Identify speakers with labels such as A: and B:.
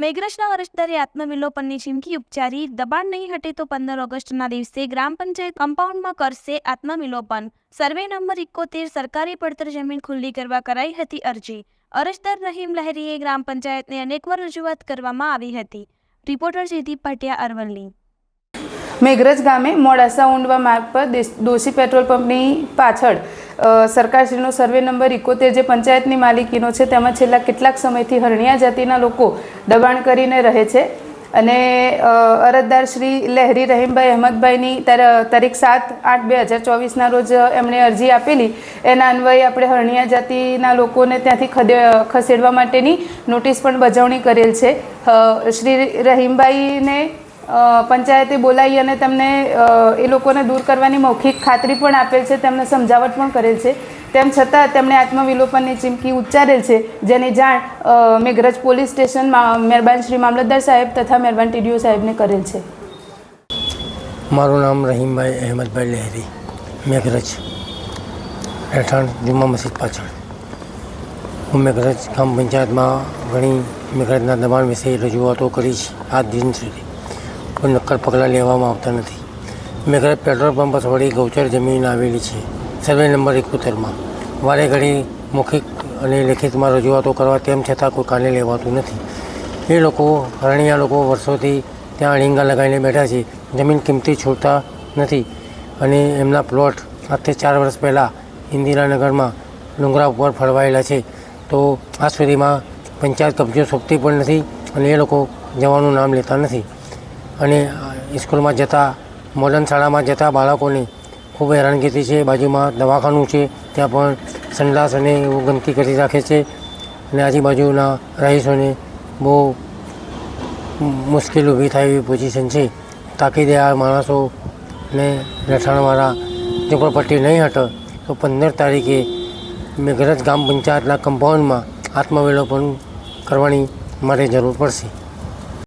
A: મેઘરજના અરજદારે આત્મવિલોપનની ચીમકી ઉપચારી. દબાણ નહીં હટે તો પંદર ઓગસ્ટના દિવસે ગ્રામ પંચાયત કમ્પાઉન્ડમાં કરશે આત્મવિલોપન. સર્વે નંબર એકોતેર સરકારી પડતર જમીન ખુલ્લી કરવા કરાઈ હતી અરજી. અરજદાર રહીમ લહેરીએ ગ્રામ પંચાયતને અનેકવાર રજૂઆત કરવામાં આવી હતી. રિપોર્ટર જયદીપ ભાટિયા, અરવલ્લી.
B: મેઘરજ ગામે મોડાસા ઊંડવા માર્ગ પર દેશ- પેટ્રોલ પંપની પાછળ સરકારશ્રીનો સર્વે નંબર ઇકોતેર જે પંચાયતની માલિકીનો છે, તેમાં છેલ્લા કેટલાક સમયથી હરણિયા જાતિના લોકો દબાણ કરીને રહે છે. અને અરજદાર શ્રી લહેરી રહીમભાઈ અહેમદભાઈની તાર- તારીખ સાત આઠ બે હજાર ચોવીસના રોજ એમણે અરજી આપેલી. એના અન્વયે આપણે હરણિયા જાતિના લોકોને ત્યાંથી ખદે, ખસેડવા માટેની નોટિસ પણ બજવણી કરેલ છે. શ્રી રહીમભાઈને પંચાયતે બોલાવી અને તેમને એ લોકોને દૂર કરવાની મૌખિક ખાતરી પણ આપેલ છે તેમને સમજાવટ પણ કરેલ છે. તેમ છતાં તેમણે આત્મવિલોપનની ચીમકી ઉચ્ચારેલ છે, જેની જાણ મેઘરજ પોલીસ સ્ટેશનમાં મહેરબાન શ્રી મામલતદાર સાહેબ તથા મહેરબાન ટીડીઓ સાહેબને કરેલ છે.
C: મારું નામ રહીમભાઈ અહેમદભાઈ લહેરી, મેઘરજ, રહેઠાણ જુમ્મા મસ્જિદ પાછળ. હું મેઘરજ ગ્રામ પંચાયતમાં ઘણી મેઘરજના દબાણ વિશે રજૂઆતો કરી છે આજ દિન સુધી. કોઈ નક્કર પગલાં લેવામાં આવતા નથી. મેઘરાજ પેટ્રોલ પંપ વળી ગૌચર જમીન આવેલી છે. સર્વે નંબર એકોતેરમાં. વારે ઘડી મૌખિક અને લેખિતમાં રજૂઆતો કરવા તેમ છતાં કોઈ કાને લેવાતું નથી. એ લોકો હરણિયા લોકો વર્ષોથી ત્યાં અળીંગા લગાવીને બેઠા છે. જમીન કિંમતી છોડતા નથી અને એમના પ્લોટ આજથી ચાર વર્ષ પહેલાં ઇન્દિરાનગરમાં ડુંગરા ઉપર ફળવાયેલા છે. તો આજ સુધીમાં પંચાયત કબજો સોંપતી પણ નથી અને એ લોકો જવાનું નામ લેતા નથી. અને સ્કૂલમાં જતા મોડર્ન શાળામાં જતા બાળકોને ખૂબ હેરાનગતિ છે. બાજુમાં દવાખાનું છે, ત્યાં પણ સંડાસ અને એવું ગંદકી કરી રાખે છે. અને આજુબાજુના રહીશોને બહુ મુશ્કેલ ઊભી થાય એવી પોઝિશન છે. તાકીદે આ માણસોને રહેઠાણવાળા ઝુંપડપટ્ટી નહીં હટે, તો પંદર તારીખે મેઘરજ ગામ પંચાયતના કમ્પાઉન્ડમાં આત્મવિલોપન કરવાની મારે જરૂર પડશે.